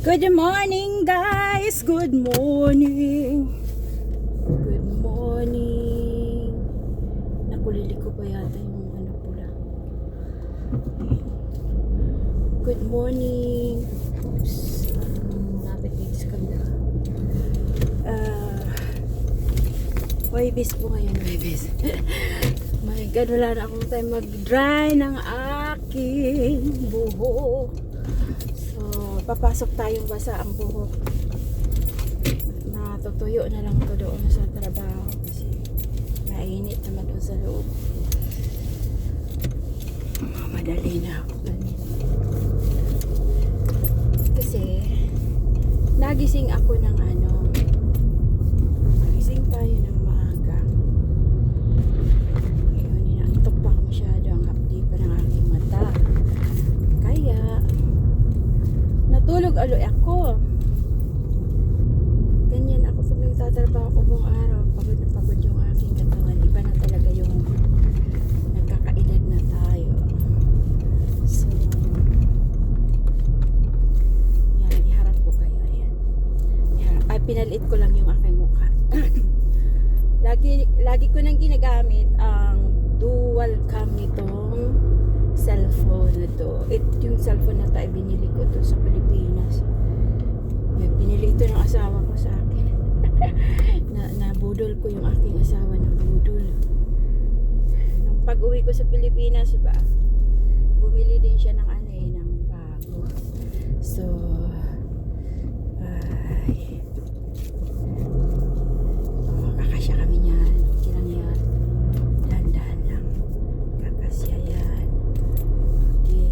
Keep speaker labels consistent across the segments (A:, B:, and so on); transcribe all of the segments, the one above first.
A: Good morning, guys. Good morning. Good morning. Nakulili ko pa yata yung ano pula. Good morning. Oops. Um, lapit dito sa kabila. Po ngayon, Waibis. My God, wala na akong time mag-dry ng aking buhok. So, papasok tayong basa ang buhok. Natutuyo na lang to doon sa trabaho kasi mainit naman doon sa loob. Madali na ako. Kasi, nagising ako ng ano, nagising tayo ng maaga. Ngayon, inaantok pa ako masyado ang hapdi pa ng aking mata. Kaya, natulog aloy ako. Ganyan ako pag nagtatrabaho ko buong araw. Pagod na pagod yung aking katawan. Iba na talaga yung nagkakaedad na tayo. So, yan, iharap ko kayo. Ayan. Iharap. Ay, pinalit ko lang yung aking mukha. lagi, lagi ko nang ginagamit ang dual cam nitong cellphone na to. It, yung cellphone na to ay binili ko to sa Pilipinas. Yan, Binili ito ng asawa ko sa akin. na, nabudol ko yung aking asawa na budol. Nung pag-uwi ko sa Pilipinas ba, bumili din siya ng ano eh, ng bago. So, ay, oh, kakasya kami niyan. Okay lang yan. Dahan-dahan lang. Kakasya yan. Okay.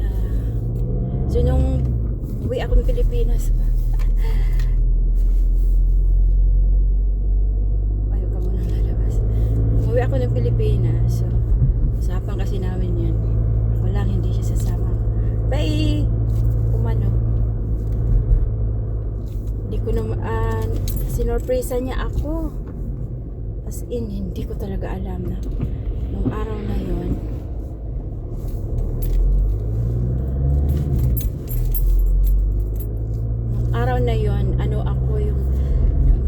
A: Ah, so, nung uwi ako ng Pilipinas ba, ayaw ka muna lalabas. Nung uwi ako ng Pilipinas, so, usapan kasi namin yan. Ako lang, hindi siya sasama. Bye! Umano. Hindi ko naman, ah, sinorpresa niya ako. As in, hindi ko talaga alam na nung araw na yon nung araw na yon ano ako yung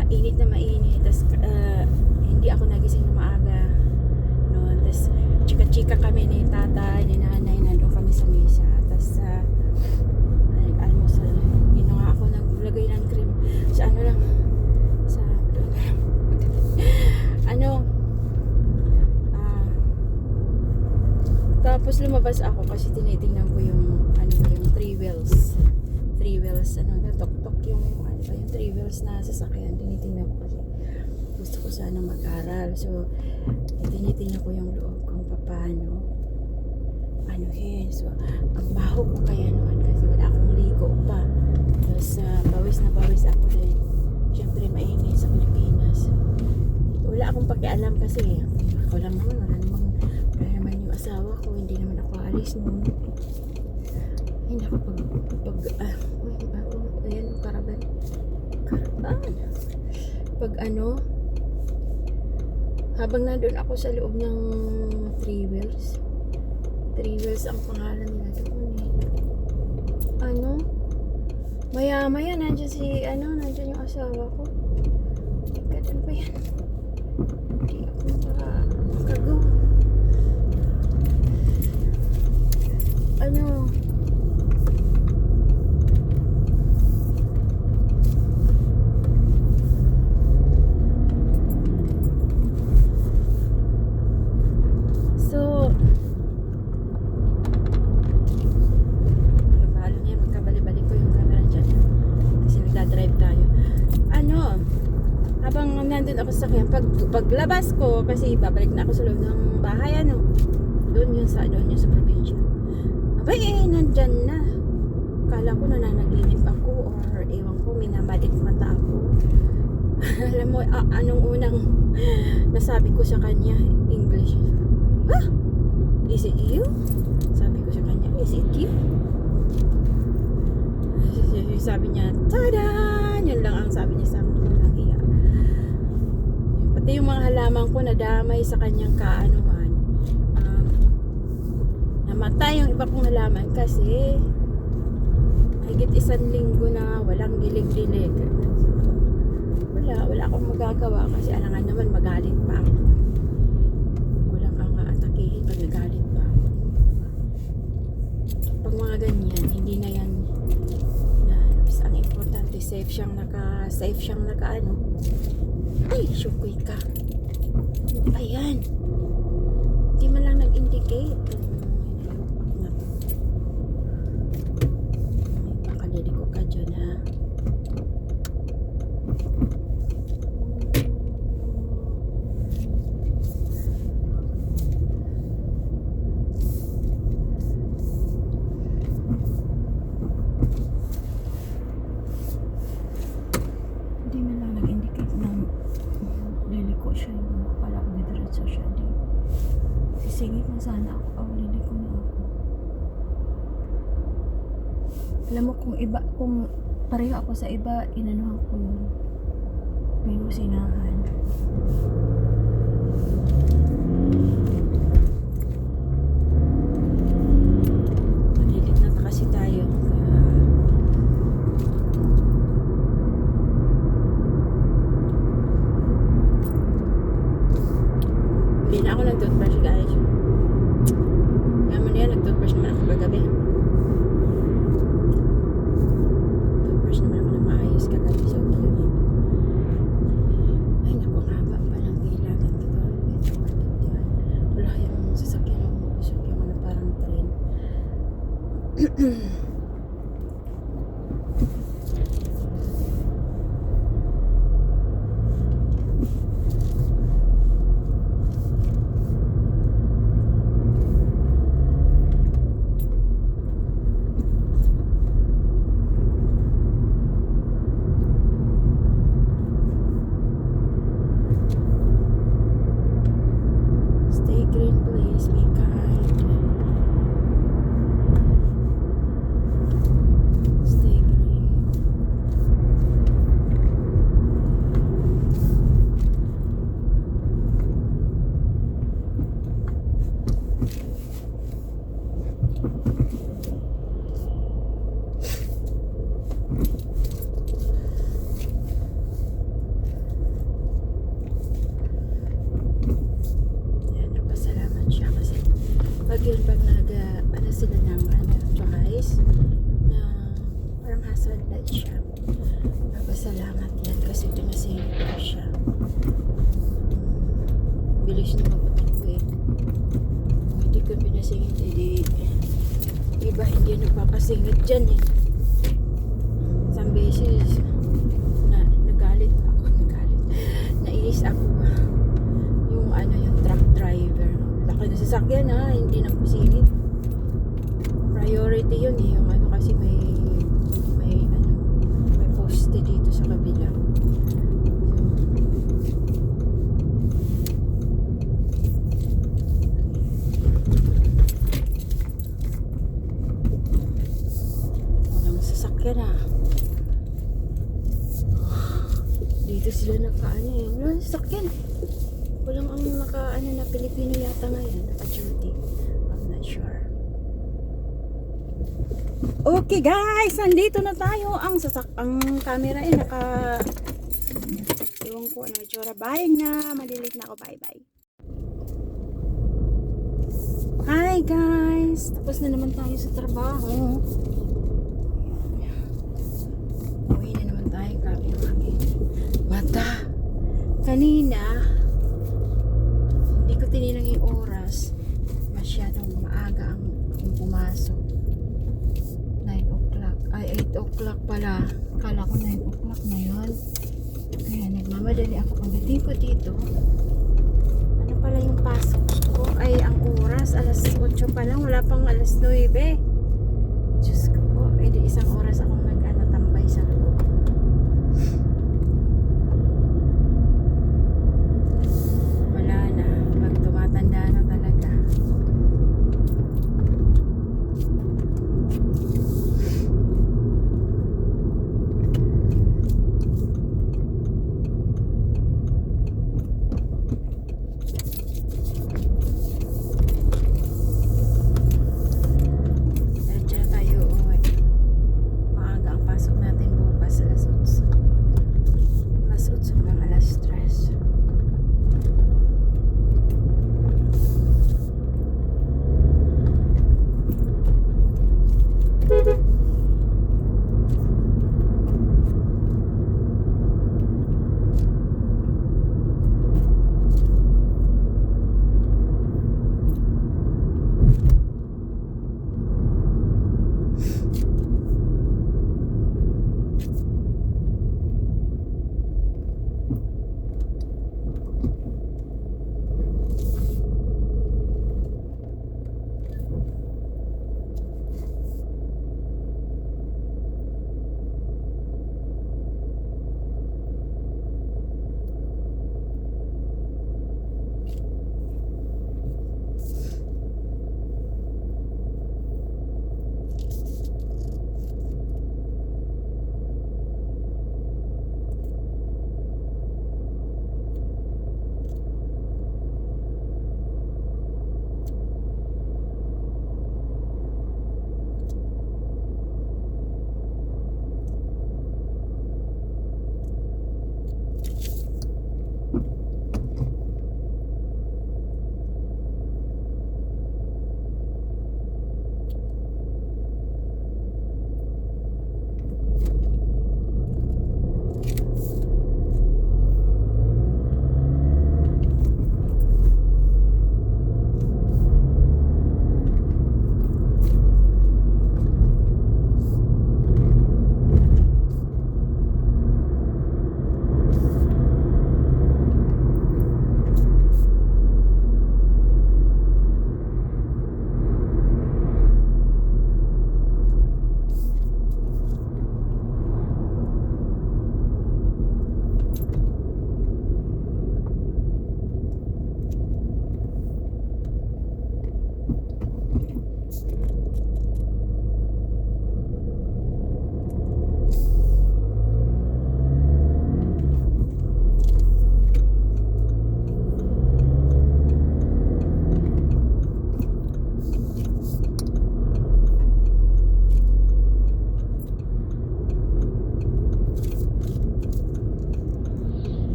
A: mainit na mainit tas ah, hindi ako nagising na maaga no tas chika-chika kami ni tatay ni nanay nandun kami sa mesa tas uh, almusal hindi na nga ako naglagay ng cream sa ano lang sa ano ah tapos lumabas ako kasi tinitingnan ko yung ano ba yung three wheels. Three wheels ano tok-tok yung ano ba yung three wheels na sasakyan. Tinitingnan ko kasi gusto ko sana mag-aral. So tinitingnan ko yung loob kung paano ano eh so ang baho ko kaya noon kasi wala akong ligo pa. Tapos ah, pawis na pawis ako din syempre mainit sa Pilipinas. Wala akong pakialam kasi ako lang naman wala namang wala naman yung asawa ko hindi alis noon ay naku pag ah, ah, oh, ayan karaban karaban pag ano habang nandun ako sa loob ng three wheels three wheels ang pangalan nila doon eh ano maya maya nandyan si ano nandyan yung asawa ko Ganun ba yan? Hindi ako maka, makago. Ano? So, Nabalo niya, magkabali-balik ko yung camera dyan. Kasi nagdadrive tayo. Ano, habang nandun ako sa sakyan, pag, paglabas ko, kasi babalik na ako sa loob ng bahay, ano, doon yun sa, doon yun sa probinsya. Abay, eh, nandyan na. Kala ko nananaginip ako or ewan ko, minamadik mata ako. Alam mo, a- anong unang nasabi ko sa kanya, English. Ah, is it you? Sabi ko sa kanya, is it you? Sabi niya, tada! Yun lang ang sabi niya sa akin. Pati yung mga halaman ko nadamay sa kanyang kaanuhan. Namatay yung iba kong halaman kasi higit isang linggo na walang dilig-dilig. Wala, wala akong magagawa kasi alangan naman magalit pa ako. Ko lang ang aatakihin pag nagalit pa ako. Pag mga ganyan, hindi na yan na ang importante safe siyang naka safe siyang naka ano ay syukoy ka ano ba yan hindi man lang nag-indicate Ay, na to Ay, pakaliliko ka dyan ha Hindi man lang nag-indicate na liliko siya. Pala ko didiretso siya. Di. Sisingit na sana ako. Oh, liliko na ako. Alam mo kung iba, kung pareho ako sa iba, inanuhan ko yun. May lusinahan. Okay guys, nandito na tayo. Ang sasak ang camera ay naka Ewan ko ano itsura. Bye na. Malilit na ako. Bye bye. Hi guys. Tapos na naman tayo sa trabaho. Uwi na naman tayo. Grabe yung hangin. Mata. Kanina, hindi ko tinilang yung oras. Masyadong maaga ang akong pumasok. 9 o'clock. Ay, 8 o'clock pala. Kala ko 9 o'clock na yun. Kaya nagmamadali ako. Pagdating ko dito, ano pala yung pasok ko? Ay, ang oras, alas 8 pa lang. Wala pang alas 9. Diyos ko po. Di isang oras akong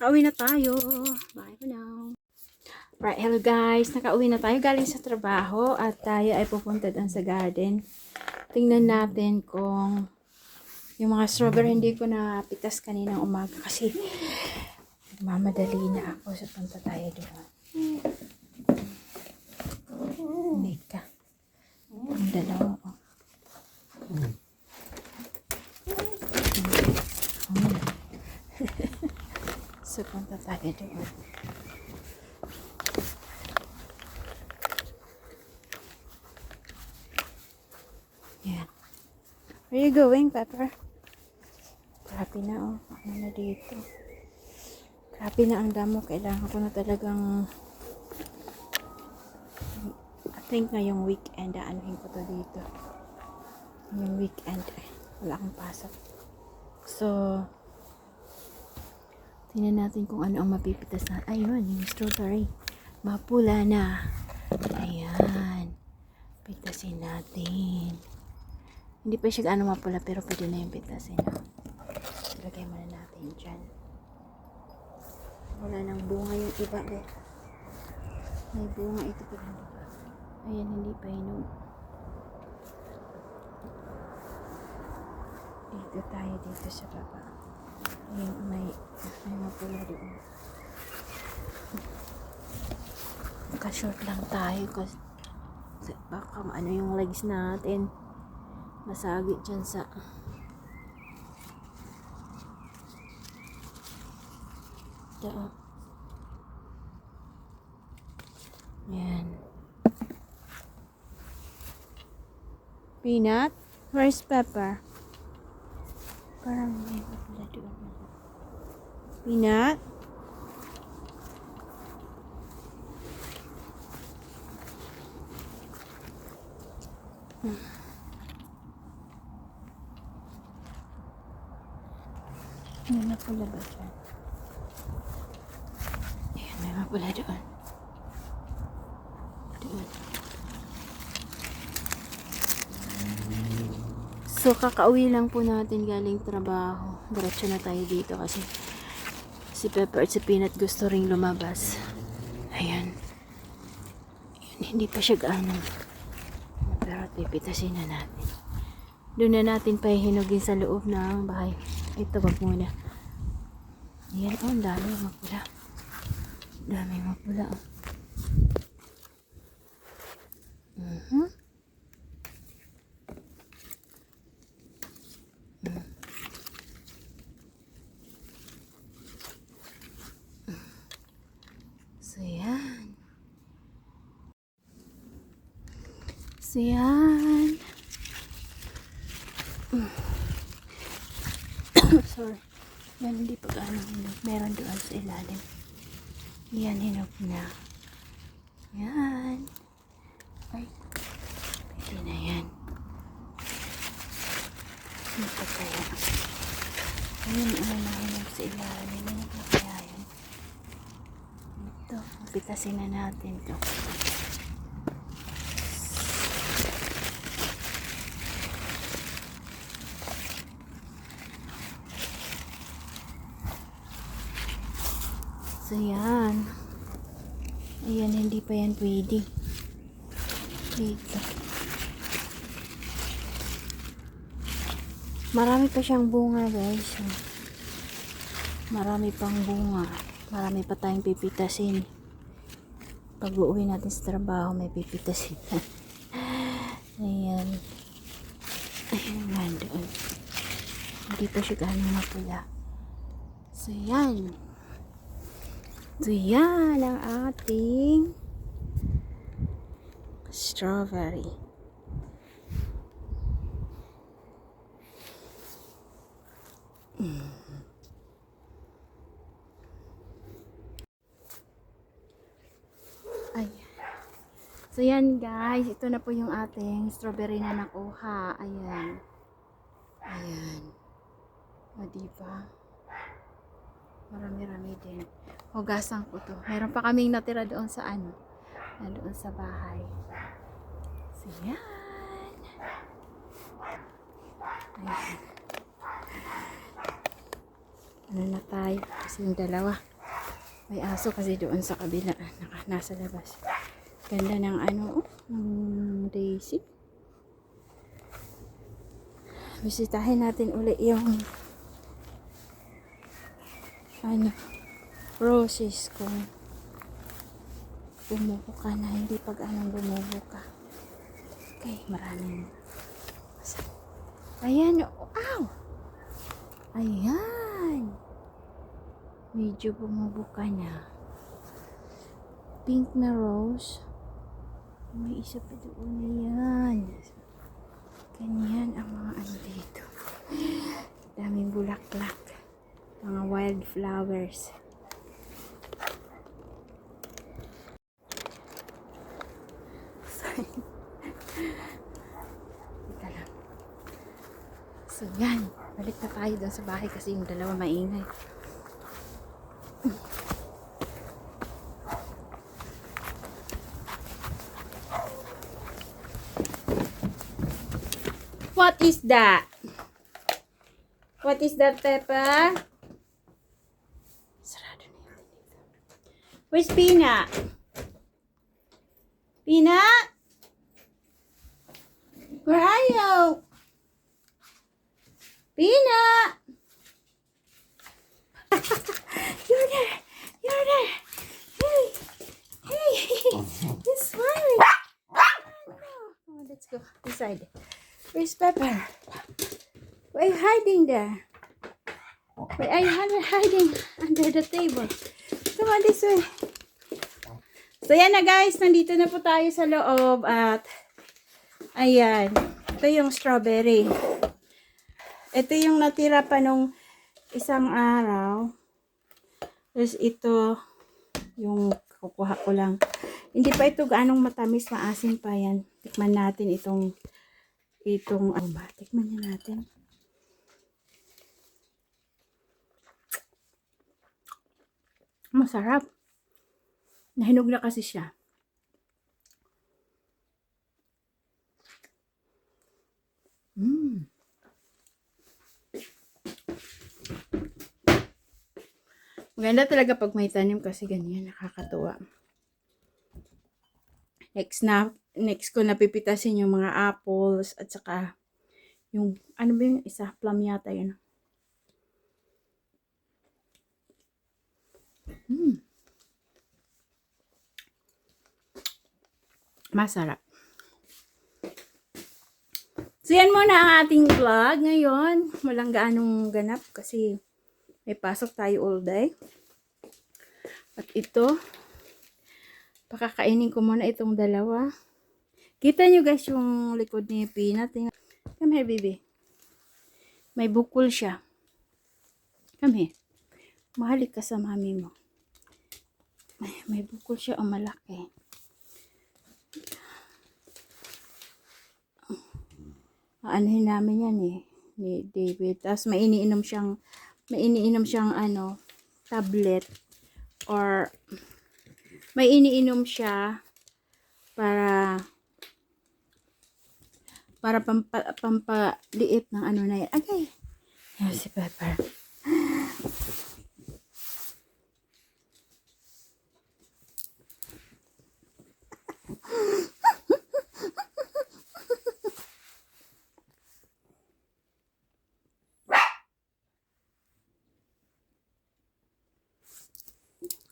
A: nakauwi na tayo. Bye for now. Right, hello guys. Nakauwi na tayo galing sa trabaho at tayo ay pupunta doon sa garden. Tingnan natin kung yung mga strawberry hindi ko na pitas kaninang umaga kasi mamadali na ako sa punta tayo doon. Hindi ka. Ang dalawa. Oh. so, punta tayo doon. Yan. Where you going, Pepper? Grabe na, oh. Ano na dito? Grabe na ang damo. Kailangan ko na talagang I think ngayong weekend, aanuhin ko to dito. Ngayong weekend, eh, wala akong pasok. So, tingnan natin kung ano ang mapipitas na. Ayun, yung strawberry. Mapula na. Ayan. Pitasin natin. Hindi pa siya gaano mapula, pero pwede na yung pitasin. Ilagay muna natin dyan. Wala nang bunga yung iba. Eh. May bunga ito pa rin. Ayan, hindi pa hinog. Dito tayo, dito sa baba. May, may mapula doon. Naka-short lang tayo kasi baka ano yung legs natin. Masagi dyan sa Ito. Yan. Peanut? Where's Pepper? Parang may pala doon. Peanut? May mapula ba dyan? Ayan, may mapula doon. Doon. So, kakauwi lang po natin galing trabaho. Diretso na tayo dito kasi si Pepper at si Peanut gusto ring lumabas. Ayan. Ayan, hindi pa siya gaano. Pero pipitasin na natin. Doon na natin pahihinugin sa loob ng bahay. Ito, wag muna. Ayan, oh, ang dami mapula. Dami mapula. Oh. Mhm. Mm. So, yan. So, yan. Sorry. Yan, hindi pa gaano hinog. Meron doon sa ilalim. Yan, hinog na. Yan. Ay. Pwede na yan. Ano pa kaya? Ayun, ano na hinog sa ilalim. Ano pa kaya yan? Ito, pitasin na natin to. So, yan. Ayan, hindi pa yan pwede. Dito. Marami pa siyang bunga, guys. Marami pang bunga. Marami pa tayong pipitasin. Pag uuwi natin sa trabaho, may pipitasin. Ayan. Ayan nga doon. Hindi pa siya gaano mapula. So, yan. So, yan ang ating strawberry. Mm. So, yan guys. Ito na po yung ating strawberry na nakuha. Ayan. Ayan. O, diba? Marami-rami din. Hugasan ko to. Meron pa kaming natira doon sa ano. Doon sa bahay. So, yan. Ayan. ano na tayo. Kasi yung dalawa. May aso kasi doon sa kabila. Naka, nasa labas. Ganda ng ano, oh, ng daisy. Bisitahin natin uli yung ano, roses kung bumuko ka na, hindi pag anong bumuko ka. Okay, maraming Ayan, ow! Ayan! Medyo bumubuka na. Pink na rose. May isa pa doon na yan. Ganyan ang mga ano dito. Daming bulaklak. Mga wildflowers. Teka lang. So yan. Balik na tayo doon sa bahay kasi yung dalawa maingay. What is that? What is that, Peppa? Sarado na yun. Where's? Peanut? Where are you? Peanut! You're there! You're there! Hey! Hey! He's smiling! Oh, let's go inside. Where's Pepper? Why are you hiding there? Why are you hi- hiding under the table? Come on this way. So yan na guys, nandito na po tayo sa loob at ayan, ito yung strawberry. Ito yung natira pa nung isang araw. Tapos ito yung kukuha ko lang. Hindi pa ito gaanong matamis, maasim pa yan. Tikman natin itong itong ano ba? Tikman niya natin. Masarap. Nahinog na kasi siya. Mm. Maganda talaga pag may tanim kasi ganyan, nakakatuwa. Next na, next ko napipitasin yung mga apples at saka yung, ano ba yung isa? Plum yata yun. Mm. Masarap. So yan muna ang ating vlog ngayon. Walang gaanong ganap kasi may pasok tayo all day. At ito, pakakainin ko muna itong dalawa. Kita nyo guys yung likod ni Peanut. Come here, baby. May bukol siya. Come here. Mahalik ka sa mami mo. May, may bukol siya o malaki. Aanohin namin yan eh. Ni David. Tapos may iniinom siyang may iniinom siyang ano tablet or may iniinom siya para para pampa, ng ano na yan. Okay. Yan si Pepper.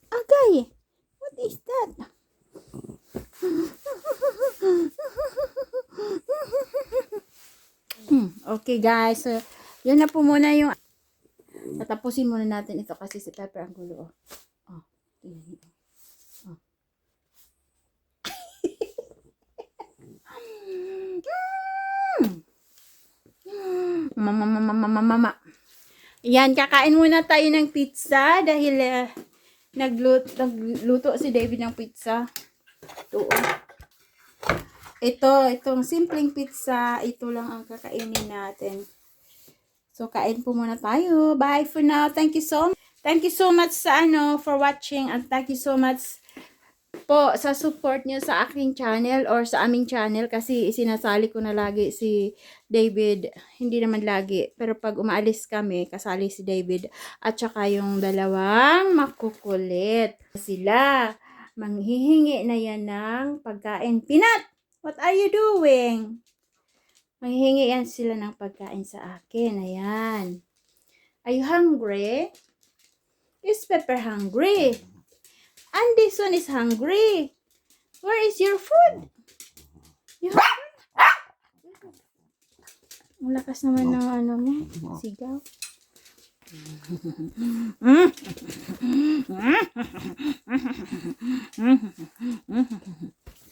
A: Agay! What is that? Hmm, okay guys, so yun na po muna yung tatapusin muna natin ito kasi si Pepper ang gulo. Oh, oh niyo. Oh. Mama, mama, mama, mama. Yan, kakain muna tayo ng pizza dahil eh, nagluto, nagluto si David ng pizza. Oh. Ito, itong simpleng pizza, ito lang ang kakainin natin. So, kain po muna tayo. Bye for now. Thank you so Thank you so much sa ano, for watching and thank you so much po sa support nyo sa aking channel or sa aming channel kasi sinasali ko na lagi si David. Hindi naman lagi. Pero pag umaalis kami, kasali si David. At saka yung dalawang makukulit. Sila, manghihingi na yan ng pagkain. Pinat! What are you doing? Manghihingi yan sila ng pagkain sa akin. Ayan. Are you hungry? Is Pepper hungry? And this one is hungry. Where is your food? You? Ang lakas naman ng ano mo. Sigaw.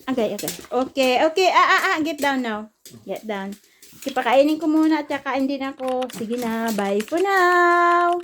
A: Okay, okay. Okay, okay. Ah, ah, ah. Get down now. Get down. Okay, pakainin ko muna at kakain din ako. Sige na. Bye for now.